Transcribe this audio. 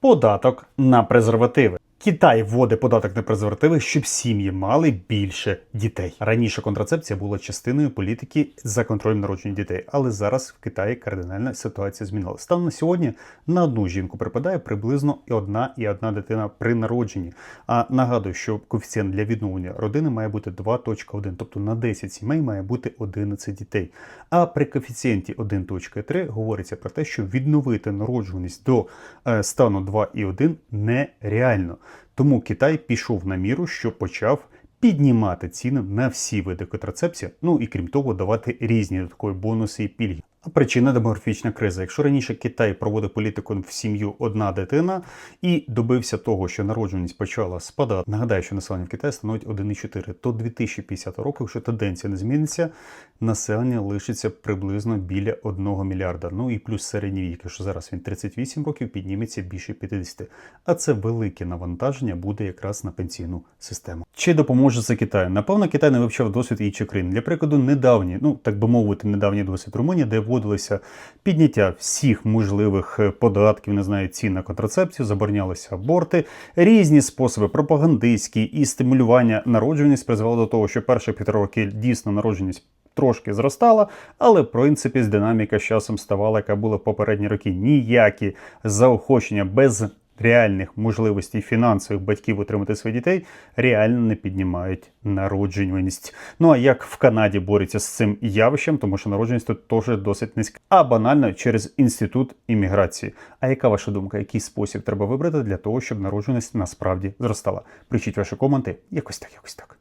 Податок на презервативи. Китай вводить податок на презервативи, щоб сім'ї мали більше дітей. Раніше контрацепція була частиною політики за контролем народження дітей, але зараз в Китаї кардинальна ситуація змінилася. Станом на сьогодні на одну жінку припадає приблизно і одна і одна дитина при народженні. А нагадую, що коефіцієнт для відновлення родини має бути 2.1, тобто на 10 сімей має бути 11 дітей. А при коефіцієнті 1.3 говориться про те, що відновити народжуваність до е, стану 2,1 нереально. Тому Китай пішов на міру, що почав піднімати ціни на всі види контрацепції, ну і крім того, давати різні додаткові бонуси і пільги. А причина демографічна криза. Якщо раніше Китай проводив політику в сім'ю одна дитина і добився того, що народжуваність почала спадати. Нагадаю, що населення в Китаї становить 1,4, то 2050 року, якщо тенденція не зміниться, населення лишиться приблизно біля 1 мільярда. Ну і плюс середній вік, якщо зараз він 38 років, підніметься більше 50. А це велике навантаження буде якраз на пенсійну систему. Чи допоможе це Китаю? Напевно, Китай не вивчав досвід інших країн. Для прикладу, недавні, ну так би мовити, недавній досвід Румунії, де вводилося підняття всіх можливих е, податків, не знаю, цін на контрацепцію, заборонялися аборти, різні способи пропагандистські і стимулювання народжуваність призвело до того, що перші півтора роки дійсно народжуваність трошки зростала, але в принципі з динаміка з часом ставала, яка була в попередні роки. Ніякі заохочення без реальних можливостей фінансових батьків отримати своїх дітей реально не піднімають народжуваність. Ну а як в Канаді борються з цим явищем, тому що народжуваність тут теж досить низька, а банально через інститут імміграції. А яка ваша думка? Який спосіб треба вибрати для того, щоб народжуваність насправді зростала? Пишіть ваші коменти. Якось так, якось так.